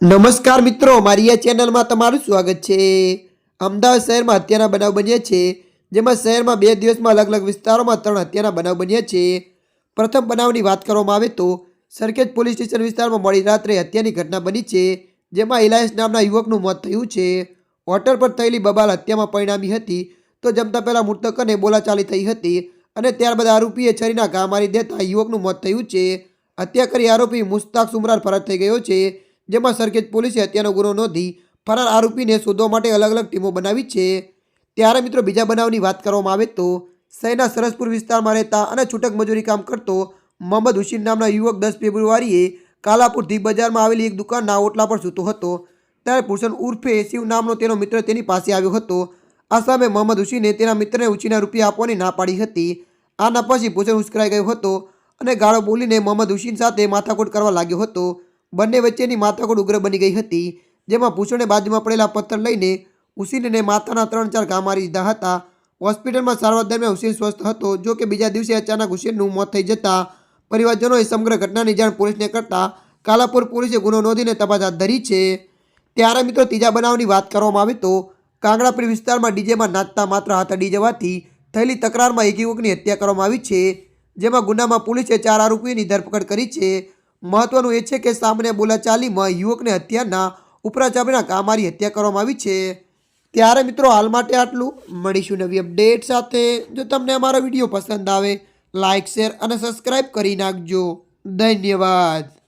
નમસ્કાર મિત્રો, મારી આ ચેનલમાં તમારું સ્વાગત છે. અમદાવાદ શહેરમાં હત્યાના બનાવ બન્યા છે, જેમાં શહેરમાં બે દિવસમાં અલગ અલગ વિસ્તારોમાં ત્રણ હત્યાના બનાવ બન્યા છે. પ્રથમ બનાવની વાત કરવામાં આવે તો, સરખેજ પોલીસ સ્ટેશન વિસ્તારમાં મોડી રાત્રે હત્યાની ઘટના બની છે, જેમાં ઇલાયસ નામના યુવકનું મોત થયું છે. હોટલ પર થયેલી બબાલ હત્યામાં પરિણામી હતી, તો જમતા પહેલા મૃતકને બોલાચાલી થઈ હતી અને ત્યારબાદ આરોપીએ છરીના ઘા મારી દેતા યુવકનું મોત થયું છે. હત્યા કરી આરોપી મુસ્તાક સુમરાર ફરાર થઈ ગયો છે. જેમાં સરખેજ પોલીસે હત્યાનો ગુનો નોંધી ફરાર આરોપીને શોધવા માટે અલગ અલગ ટીમો બનાવી છે. ત્યારે મિત્રો બીજા બનાવની વાત કરવામાં આવે તો શહેરના સરસપુર વિસ્તારમાં રહેતા અને છૂટક મજૂરી કામ કરતો મોહમ્મદ હુસીન નામના યુવક દસ ફેબ્રુઆરીએ કાલાપુર ધી બજારમાં આવેલી એક દુકાનના ઓટલા પર સૂતો હતો. ત્યારે પુરુષન ઉર્ફે શિવ નામનો તેનો મિત્ર તેની પાસે આવ્યો હતો. આ સામે મોહમ્મદ હુસીને તેના મિત્રને ઉછીના રૂપિયા આપવાની ના પાડી હતી. આના પછી ભૂષણ ઉશ્કરાઈ ગયો હતો અને ગાળો બોલીને મોહમ્મદ હુસીન સાથે માથાકૂટ કરવા લાગ્યો હતો. બંને વચ્ચેની માથાકૂટ ઉગ્ર બની ગઈ હતી, જેમાં ભૂષણે બાજુમાં પડેલા પથ્થર લઈને હુસેનને માથાના ત્રણ ચાર ઘા મારી દીધા હતા. હોસ્પિટલમાં સારવાર દરમિયાન હુસેન સ્વસ્થ હતો, જો કે બીજા દિવસે અચાનક હુસેનનું મોત થઈ જતા પરિવારજનોએ સમગ્ર ઘટનાની જાણ પોલીસને કરતા કાલાપુર પોલીસે ગુનો નોંધીને તપાસ હાથ ધરી છે. ત્યારે મિત્રો ત્રીજા બનાવની વાત કરવામાં આવે તો કાંગડાપુર વિસ્તારમાં ડીજેમાં નાચતા માત્ર હાથ અડી જવાથી થયેલી તકરારમાં એક યુવકની હત્યા કરવામાં આવી છે, જેમાં ગુનામાં પોલીસે ચાર આરોપીઓની ધરપકડ કરી છે. મહત્વનું એ છે કે સામાન્ય બોલાચાલીમાં યુવકને હત્યાના ઉપરાચાપીના ઘા મારી હત્યા કરવામાં આવી છે. ત્યારે મિત્રો હાલ માટે આટલું. મળીશું નવી અપડેટ સાથે. જો તમને અમારો વીડિયો પસંદ આવે લાઇક શેર અને સબસ્ક્રાઈબ કરી નાખજો. ધન્યવાદ.